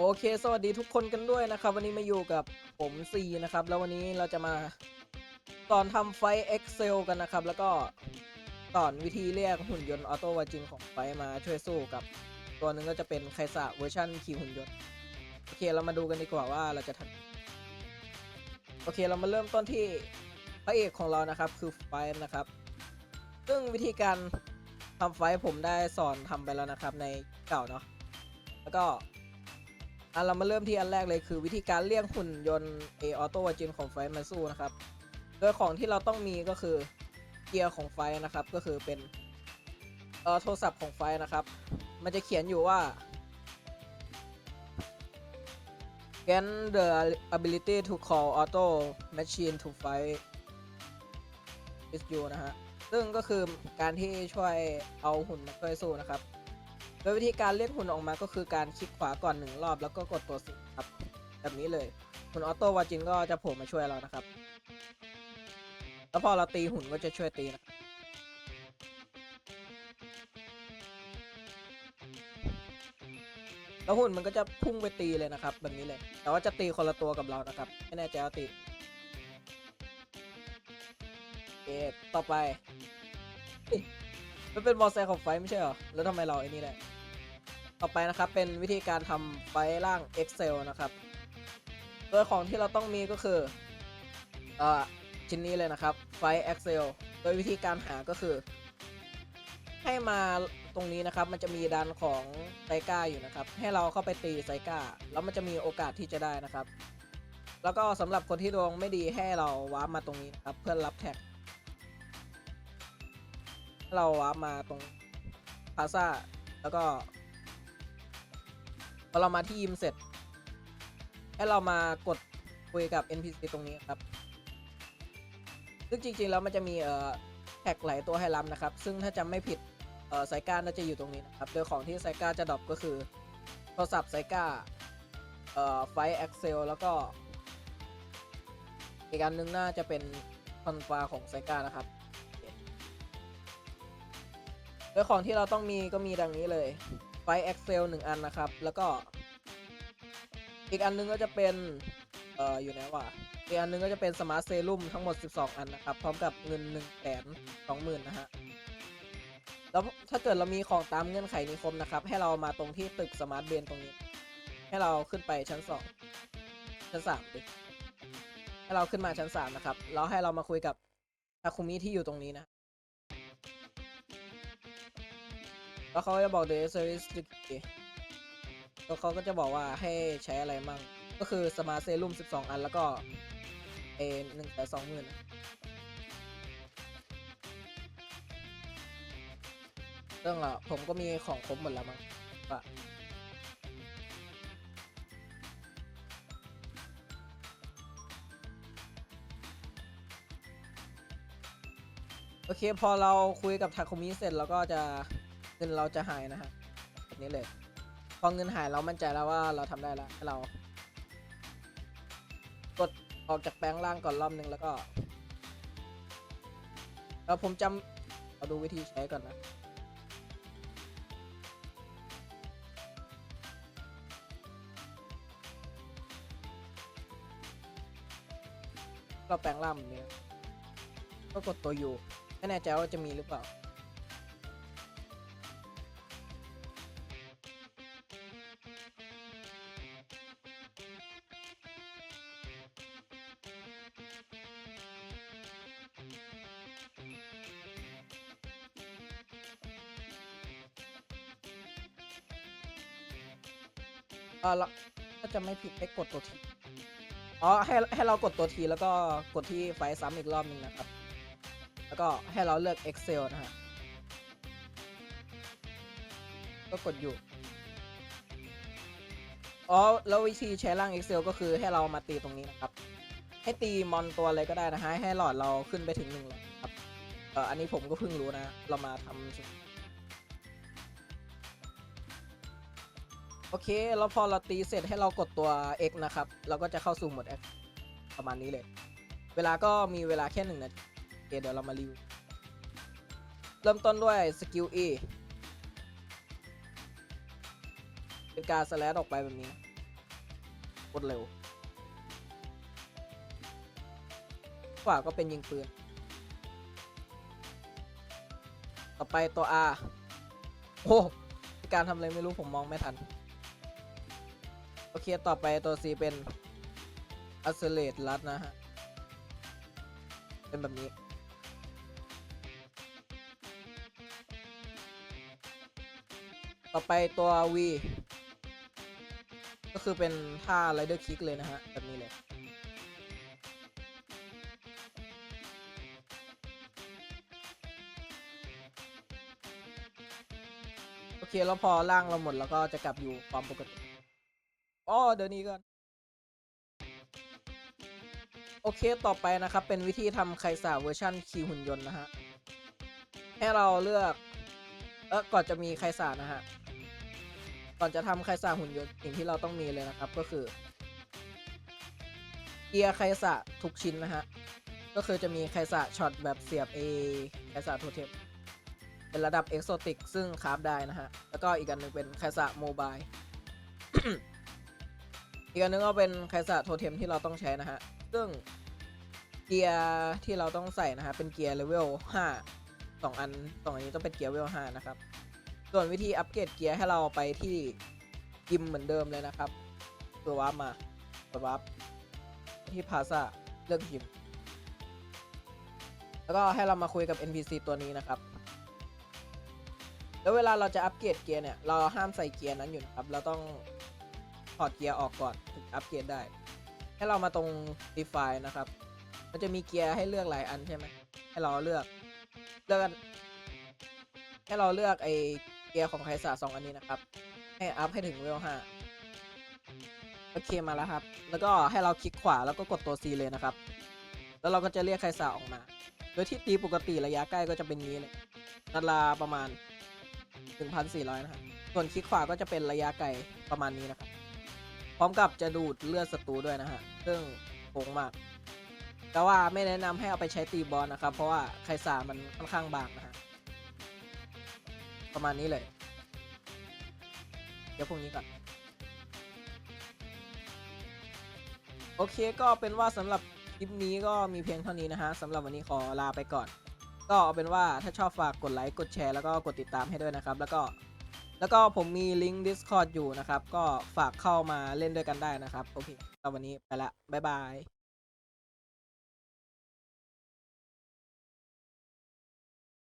โอเค สวัสดีทุกคนกันด้วยนะครับ วันนี้มาอยู่กับผมซีนะครับ แล้ววันนี้เราจะมาสอนทำไฟ Excel กันนะครับ แล้วก็สอนวิธีเรียกหุ่นยนต์ออโต้วาจินของไฟมาช่วยสู้กับ ตัวหนึ่งก็จะเป็นไคสะเวอร์ชันขี่หุ่นยนต์ โอเคเรามาดูกันดีกว่าว่าเราจะทำโอเคเรามาเริ่มต้นที่พระเอกของเรานะครับคือไฟนะครับ ซึ่งวิธีการทำไฟผมได้สอนทำไปแล้วนะครับในเก่าเนาะแล้วก็ อะเรามาเริ่มที่อันแรกเลยคือ วิธีการเรียกหุ่นยนต์เอออโต้วาจินของไฟมาสู้นะครับ โดยของที่เราต้องมีก็คือเกียร์ของไฟนะครับ ก็คือเป็นเอ่อโทรศัพท์ของไฟนะครับ มันจะเขียนอยู่ว่า gain the ability to call auto machine to fight with you นะฮะ ซึ่งก็คือการที่ช่วยเอาหุ่นมาช่วยสู้นะครับ ดยวิธีการเรียกหุ่นออกมาก็คือการคลิกขวาก่อนหนึ่งรอบแล้วก็กดตัวสิครับแบบนี้เลยหุ่นออโต้วาจินก็จะโผล่มาช่วยเรานะครับ แล้วพอเราตีหุ่นก็จะช่วยตีนะแล้วหุ่นมันก็จะพุ่งไปตีเลยนะครับ แบบนี้เลย แต่ว่าจะตีคนละตัวกับเรานะครับ ไม่แน่ใจว่าตีโอต่อไปเฮ้ยมันเป็นมอเตอร์ไซค์ของไฟไม่ใช่เหรอ แล้วทำไมเราไอ้นี่ได้ ต่อไปนะครับเป็นวิธีการทำไฟล์ร่าง Excel นะครับ โดยของที่เราต้องมีก็คือเอ่อชิ้นนี้เลยนะครับไฟล์ Excel โดยวิธีการหาก็คือ ให้มาตรงนี้นะครับมันจะมีดันของไซก้าอยู่นะครับ ให้เราเข้าไปตีไซก้าแล้วมันจะมีโอกาสที่จะได้นะครับ แล้วก็สำหรับคนที่ดวงไม่ดีให้เราวาร์ปมาตรงนี้นะครับเพื่อรับแท็กใหเราวาร์ปมาตรงพาซาแล้วก็ อเรามาที่ยิมเสร็จให้เรามากดคุยกับ NPC ตรงนี้ครับ ซึ่งจริงๆแล้วมันจะมีเอ่อแท็กหลายตัวให้รับนะครับ ซึ่งถ้าจำไม่ผิดเอ่อไซก้าน่าจะอยู่ตรงนี้นะครับ โดยของที่ไซก้าจะดรอปก็คือโทรศัพท์ไซก้าเอ่อไฟแอคเซลแล้วก็ อีกอันหนึงน่าจะเป็นคอนฟ้าของไซก้านะครับโดยของที่เราต้องมีก็มีดังนี้เลย ไฟล์ Excel หนึ่งอันนะครับ แล้วก็ อีกอันนึงก็จะเป็น เอ่อ อยู่ไหนวะอีกอันนึงก็จะเป็นสมาร์ทเซรุ่มทั้งหมด 12 อันนะครับ พร้อมกับเงิน1นึ่งแสนสองหมื่นนะฮะ แล้วถ้าเกิดเรามีของตามเงื่อนไขนี้ครบนะครับ ให้เรามาตรงที่ตึกสมาร์ทเบนตรงนี้ ให้เราขึ้นไปชั้น 2 ชั้น3ดิให้เราขึ้นมาชั้น 3 นะครับ แล้วให้เรามาคุยกับทาคุมิที่อยู่ตรงนี้นะ แล้วเขาจะบอก the service แล้วเขาก็จะบอกว่าให้ใช้อะไรมั่ง ก็คือสมาร์ทเซรุ่ม12 อันแล้วก็เอหนึ่งแต่สองหมื่นเรื่องอะผมก็มีของครบหมดแล้วมั้งว่าโอเค พอเราคุยกับทาคุมิเสร็จเราก็จะ เงินเราจะหายนะฮะแบบนี้เลย พอเงินหายเรามั่นใจแล้วว่าเราทำได้แล้วให้เรากดออกจากแปลงร่างก่อนรอบนึงแล้วก็เออผมจำเอาดูวิธีใช้ก่อนนะก็แปลงร่างแบบนี้นะก็กดตัวอยู่ไม่แน่ใจว่าจะมีหรือเปล่า ออเราถ้าจะไม่ผิดให้กดตัวทีอ๋อให้ให้เรากดตัวทีแล้วก็กดที่ไฟล์ซ้ำอีกรอบหนึ่งนะครับ แล้วก็ให้เราเลือก Excel นะฮะก็กดอยู่ อ๋อ แล้ววิธีใช้ร่าง Excel ก็คือให้เรามาตีตรงนี้นะครับ ให้ตีมอนตัวอะไรก็ได้นะฮะ ให้หลอดเราขึ้นไปถึงหนึ่งหลอดครับ เอออันนี้ผมก็เพิ่งรู้นะ เรามาทำ โอเค แล้วพอเราตีเสร็จให้เรากดตัว X นะครับ เราก็จะเข้าสู่โหมด X ประมาณนี้เลย เวลาก็มีเวลาแค่หนึ่งนาทีเเดี๋ยวเรามารีวิวเริ่มต้นด้วยสกิล E เป็นการสแลดออกไปแบบนี้นะตรเร็วขวาก็เป็นยิงปืน ต่อไปตัว R โอ้การทำอะไรไม่รู้ผมมองไม่ทัน โอเค ต่อไปตัว C เป็น accelerate ลัดนะฮะ เป็นแบบนี้ ต่อไปตัว V ก็คือเป็นท่า rider kick เลยนะฮะ แบบนี้เลย โอเค แล้วพอล่างเราหมดแล้วก็จะกลับอยู่ความปกติ อ๋อเดี๋ยวนี้ก่อน โอเคต่อไปนะครับ เป็นวิธีทำไคสาเวอร์ชันคีหุ่นยนต์นะฮะ ให้เราเลือกเออก่อนจะมีไคสานะฮะ ก่อนจะทำไคสาหุ่นยนต์สิ่งที่เราต้องมีเลยนะครับก็คือ เกียร์ไคสะทุกชิ้นนะฮะ ก็คือจะมีไคสะช็อตแบบเสียบ A ไคสะโทเทมเป็นระดับเอกโซติกซึ่งคราฟได้นะฮะ แล้วก็อีกอันหนึ่งเป็นไคสะโมบาย อีกอันหนึงก็เป็นไคสะโทเทมที่เราต้องใช้นะฮะ ซึ่งเกียร์ที่เราต้องใส่นะฮะ เป็นเกียร์เลเวล5สองอันสองอันนี้ต้องเป็นเกียร์เลเวล5นะครับ ส่วนวิธีอัปเกรดเกียร์ให้เราไปที่ยิมเหมือนเดิมเลยนะครับตัววาร์ปมาตัววาร์ปที่พาซาเลือกยิม แล้วก็ให้เรามาคุยกับ NPC ตัวนี้นะครับ แล้วเวลาเราจะอัปเกรดเกียร์เนี่ย เราห้ามใส่เกียร์นั้นอยู่นะครับ เราต้อง ถอดเกียร์ออกก่อนถึงอัปเกรดได้ ให้เรามาตรง define นะครับ มันจะมีเกียร์ให้เลือกหลายอันใช่ไหมให้เราเลือกเลือกให้เราเลือกไอเกียร์ของไคสาสองอันนี้นะครับ ให้อัพให้ถึงเวลห้าโอเคมาแล้วครับ แล้วก็ให้เราคลิกขวาแล้วก็กดตัว C เลยนะครับ แล้วเราก็จะเรียกไคสาออกมา โดยที่ตีปกติระยะใกล้ก็จะเป็นนี้เลยนัดลาประมาณ 1,400 นะครับ ส่วนคลิกขวาก็จะเป็นระยะไกลประมาณนี้นะครับ พร้อมกับจะดูดเลือดศัตรูด้วยนะฮะ ซึ่งโกงมาก แต่ว่าไม่แนะนำให้เอาไปใช้ตีบอลนะครับ เพราะว่าไคสามันค่อนข้างบางนะฮะ ประมาณนี้เลย เดี๋ยวพวกนี้ก่อน โอเคก็เป็นว่าสำหรับคลิปนี้ก็มีเพียงเท่านี้นะฮะสำหรับวันนี้ขอลาไปก่อน ก็เอาเป็นว่าถ้าชอบฝากกดไลค์ กดแชร์แล้วก็กดติดตามให้ด้วยนะครับ แล้วก็ แล้วก็ผมมีลิงก์ Discord อยู่นะครับ ก็ฝากเข้ามาเล่นด้วยกันได้นะครับ โอเคสำหรับวันนี้ไปละ บ๊ายบาย